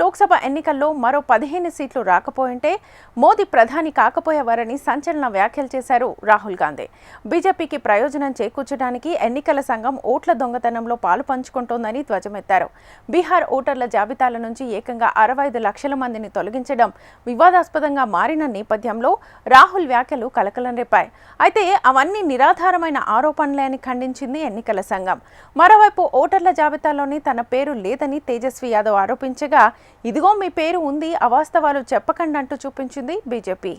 లోక్సభ ఎన్నికల్లో మరో పదిహేను సీట్లు రాకపోయింటే మోదీ ప్రధాని కాకపోయేవారని సంచలన వ్యాఖ్యలు చేశారు రాహుల్ గాంధీ. బీజేపీకి ప్రయోజనం చేకూర్చడానికి ఎన్నికల సంఘం ఓట్ల దొంగతనంలో పాలు పంచుకుంటోందని ధ్వజమెత్తారు. బీహార్ ఓటర్ల జాబితాల నుంచి ఏకంగా అరవై ఐదు లక్షల మందిని తొలగించడం వివాదాస్పదంగా మారిన నేపథ్యంలో రాహుల్ వ్యాఖ్యలు కలకలం రేపాయి. అయితే అవన్నీ నిరాధారమైన ఆరోపణలే అని ఖండించింది ఎన్నికల సంఘం. మరోవైపు ఓటర్ల జాబితాలోని తన పేరు లేదని తేజస్వి యాదవ్ ఆరోపించగా ఇదిగో మీ పేరు ఉంది అవాస్తవాలు చెప్పకండి అంటూ చూపించింది బీజేపీ.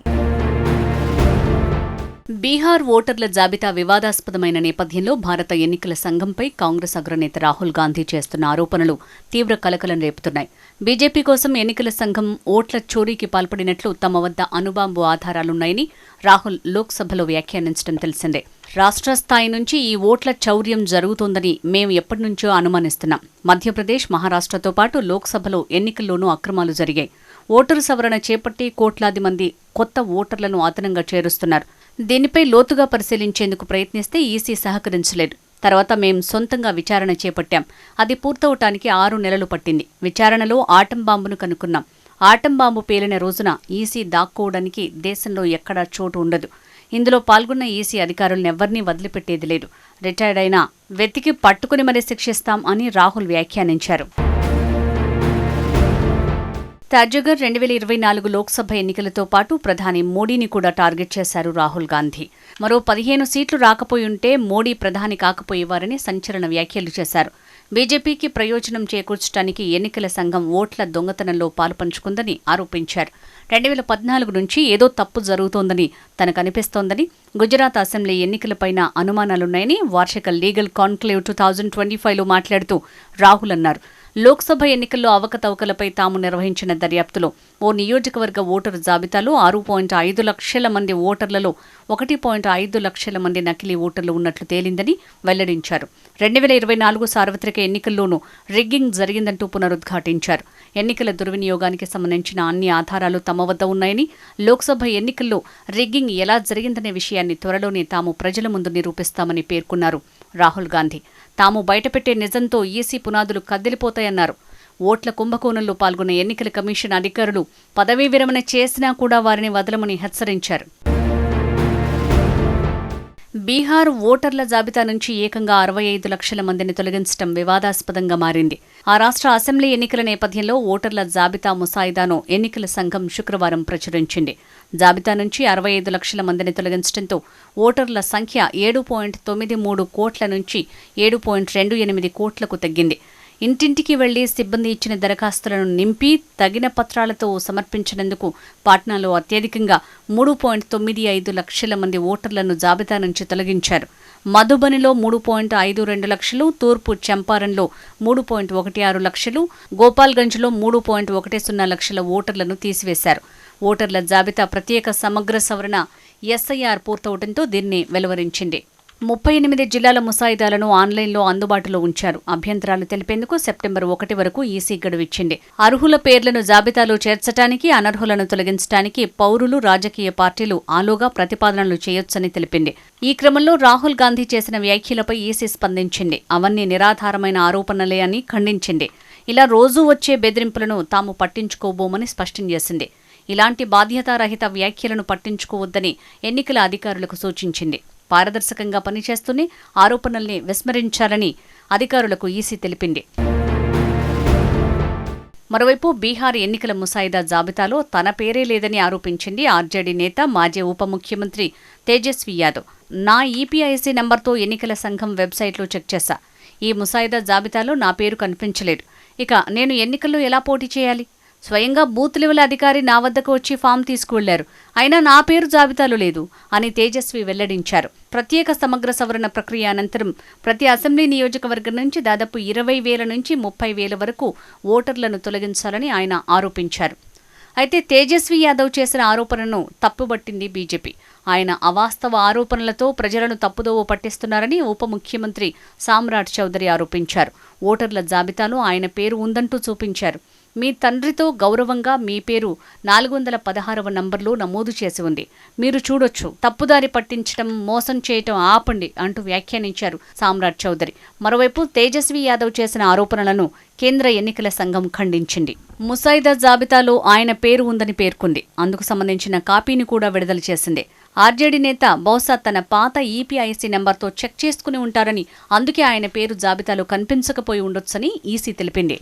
బీహార్ ఓటర్ల జాబితా వివాదాస్పదమైన నేపథ్యంలో భారత ఎన్నికల సంఘంపై కాంగ్రెస్ అగ్రనేత రాహుల్ గాంధీ చేస్తున్న ఆరోపణలు తీవ్ర కలకలం రేపుతున్నాయి. బీజేపీ కోసం ఎన్నికల సంఘం ఓట్ల చోరీకి పాల్పడినట్లు తమ వద్ద అణుబాంబు ఆధారాలున్నాయని రాహుల్ లోక్సభలో వ్యాఖ్యానించడం తెలిసిందే. రాష్ట్ర స్థాయి నుంచి ఈ ఓట్ల చౌర్యం జరుగుతోందని మేము ఎప్పటినుంచో అనుమానిస్తున్నాం. మధ్యప్రదేశ్ మహారాష్ట్రతో పాటు లోక్సభలో ఎన్నికల్లోనూ అక్రమాలు జరిగాయి. ఓటరు సవరణ చేపట్టి కోట్లాది మంది కొత్త ఓటర్లను అదనంగా చేరుస్తున్నారు. దీనిపై లోతుగా పరిశీలించేందుకు ప్రయత్నిస్తే ఈసీ సహకరించలేదు. తర్వాత మేం సొంతంగా విచారణ చేపట్టాం. అది పూర్తవటానికి ఆరు నెలలు పట్టింది. విచారణలో ఆటం బాంబును కనుక్కున్నాం. ఆటం బాంబు పేలిన రోజున ఈసీ దాక్కోవడానికి దేశంలో ఎక్కడా చోటు ఉండదు. ఇందులో పాల్గొన్న ఈసీ అధికారులనెవ్వరినీ వదిలిపెట్టేది లేదు. రిటైర్డ్ అయినా వెతికి పట్టుకుని మరీ శిక్షిస్తాం అని రాహుల్ వ్యాఖ్యానించారు. తాజాగా రెండు వేల ఇరవై నాలుగు లోక్సభ ఎన్నికలతో పాటు ప్రధాని మోడీని కూడా టార్గెట్ చేశారు రాహుల్ గాంధీ. మరో పదిహేను సీట్లు రాకపోయుంటే మోడీ ప్రధాని కాకపోయేవారని సంచలన వ్యాఖ్యలు చేశారు. బీజేపీకి ప్రయోజనం చేకూర్చడానికి ఎన్నికల సంఘం ఓట్ల దొంగతనంలో పాలుపంచుకుందని ఆరోపించారు. రెండు వేల పద్నాలుగు నుంచి ఏదో తప్పు జరుగుతోందని తనకు అనిపిస్తోందని గుజరాత్ అసెంబ్లీ ఎన్నికలపైన అనుమానాలున్నాయని వార్షిక legal conclave two thousand twenty ఫైవ్లో మాట్లాడుతూ రాహుల్ అన్నారు. లోక్సభ ఎన్నికల్లో అవకతవకలపై తాము నిర్వహించిన దర్యాప్తులో ఓ నియోజకవర్గ ఓటరు జాబితాలో ఆరు పాయింట్ ఐదు లక్షల మంది ఓటర్లలో ఒకటి పాయింట్ ఐదు లక్షల మంది నకిలీ ఓటర్లు ఉన్నట్లు తేలిందని వెల్లడించారు. రెండు వేల ఇరవై నాలుగు సార్వత్రిక ఎన్నికల్లోనూ రిగ్గింగ్ జరిగిందంటూ పునరుద్ఘాటించారు. ఎన్నికల దుర్వినియోగానికి సంబంధించిన అన్ని ఆధారాలు తమ వద్ద ఉన్నాయని లోక్సభ ఎన్నికల్లో రిగ్గింగ్ ఎలా జరిగిందనే విషయాన్ని త్వరలోనే తాము ప్రజల ముందు నిరూపిస్తామని పేర్కొన్నారు రాహుల్ గాంధీ. తాము బయటపెట్టే నిజంతో ఈసీ పునాదులు కదిలిపోతాయన్నారు. ఓట్ల కుంభకోణంలో పాల్గొన్న ఎన్నికల కమిషన్ అధికారులు పదవీ విరమణ చేసినా కూడా వారిని వదలమని హెచ్చరించారు. బీహార్ ఓటర్ల జాబితా నుంచి ఏకంగా అరవై ఐదు లక్షల మందిని తొలగించడం వివాదాస్పదంగా మారింది. ఆ రాష్ట్ర అసెంబ్లీ ఎన్నికల నేపథ్యంలో ఓటర్ల జాబితా ముసాయిదాను ఎన్నికల సంఘం శుక్రవారం ప్రచురించింది. జాబితా నుంచి అరవై ఐదు లక్షల మందిని తొలగించడంతో ఓటర్ల సంఖ్య ఏడు పాయింట్ తొమ్మిది మూడు కోట్ల నుంచి ఏడు పాయింట్ రెండు ఎనిమిది కోట్లకు తగ్గింది. ఇంటింటికి వెళ్ళి సిబ్బంది ఇచ్చిన దరఖాస్తులను నింపి తగిన పత్రాలతో సమర్పించినందుకు పాట్నాలో అత్యధికంగా మూడు పాయింట్ తొమ్మిది ఐదు లక్షల మంది ఓటర్లను జాబితా నుంచి తొలగించారు. మధుబనిలో మూడు పాయింట్ ఐదు రెండు లక్షలు తూర్పు చంపారన్లో మూడు పాయింట్ ఒకటి ఆరు లక్షలు గోపాల్గంజ్లో మూడు పాయింట్ ఒకటి సున్నా లక్షల ఓటర్లను తీసివేశారు. ఓటర్ల జాబితా ప్రత్యేక సమగ్ర సవరణ ఎస్ఐఆర్ పూర్తవడంతో దీన్ని వెలువరించింది. ముప్పై ఎనిమిది జిల్లాల ముసాయిదాలను ఆన్లైన్లో అందుబాటులో ఉంచారు. అభ్యంతరాలు తెలిపేందుకు సెప్టెంబర్ ఒకటి వరకు ఈసీ గడువిచ్చింది అర్హుల పేర్లను జాబితాలో చేర్చడానికి అనర్హులను తొలగించడానికి పౌరులు రాజకీయ పార్టీలు ఆలోగా ప్రతిపాదనలు చేయొచ్చని తెలిపింది. ఈ క్రమంలో రాహుల్ గాంధీ చేసిన వ్యాఖ్యలపై ఈసీ స్పందించింది. అవన్నీ నిరాధారమైన ఆరోపణలే అని ఖండించింది. ఇలా రోజూ వచ్చే బెదిరింపులను తాము పట్టించుకోబోమని స్పష్టం చేసింది. ఇలాంటి బాధ్యతారహిత వ్యాఖ్యలను పట్టించుకోవద్దని ఎన్నికల అధికారులకు సూచించింది. పారదర్శకంగా పనిచేస్తూనే ఆరోపణల్ని విస్మరించాలని అధికారులకు ఈసీ తెలిపింది. మరోవైపు బీహార్ ఎన్నికల ముసాయిదా జాబితాలో తన పేరే లేదని ఆరోపించింది ఆర్జేడీ నేత మాజీ ఉప ముఖ్యమంత్రి తేజస్వి యాదవ్. నా ఈపీఐసీ నెంబర్తో ఎన్నికల సంఘం వెబ్సైట్లో చెక్ చేశా. ఈ ముసాయిదా జాబితాలో నా పేరు కనిపించలేదు. ఇక నేను ఎన్నికల్లో ఎలా పోటీ చేయాలి? స్వయంగా బూత్ లెవెల్ అధికారి నా వద్దకు వచ్చి ఫామ్ తీసుకువెళ్ళారు. అయినా నా పేరు జాబితాలో లేదు అని తేజస్వి వెల్లడించారు. ప్రత్యేక సమగ్ర సవరణ ప్రక్రియ అనంతరం ప్రతి అసెంబ్లీ నియోజకవర్గం నుంచి దాదాపు ఇరవై వేల నుంచి ముప్పై వేల వరకు ఓటర్లను తొలగించాలని ఆయన ఆరోపించారు. అయితే తేజస్వి యాదవ్ చేసిన ఆరోపణను తప్పుబట్టింది బీజేపీ. ఆయన అవాస్తవ ఆరోపణలతో ప్రజలను తప్పుదోవ పట్టిస్తున్నారని ఉప ముఖ్యమంత్రి సామ్రాట్ చౌదరి ఆరోపించారు. ఓటర్ల జాబితాలో ఆయన పేరు ఉందంటూ చూపించారు. మీ తండ్రితో గౌరవంగా మీ పేరు నాలుగు వందల పదహారవ నంబర్లో నమోదు చేసి ఉంది. మీరు చూడొచ్చు. తప్పుదారి పట్టించడం మోసం చేయటం ఆపండి అంటూ వ్యాఖ్యానించారు సామ్రాట్ చౌదరి. మరోవైపు తేజస్వి యాదవ్ చేసిన ఆరోపణలను కేంద్ర ఎన్నికల సంఘం ఖండించింది. ముసాయిదా జాబితాలో ఆయన పేరు ఉందని పేర్కొంది. అందుకు సంబంధించిన కాపీని కూడా విడుదల చేసింది. ఆర్జేడీ నేత బహుశా తన పాత ఈపీఐసీ నెంబర్తో చెక్ చేసుకుని ఉంటారని అందుకే ఆయన పేరు జాబితాలో కనిపించకపోయి ఉండొచ్చని ఈసీ తెలిపింది.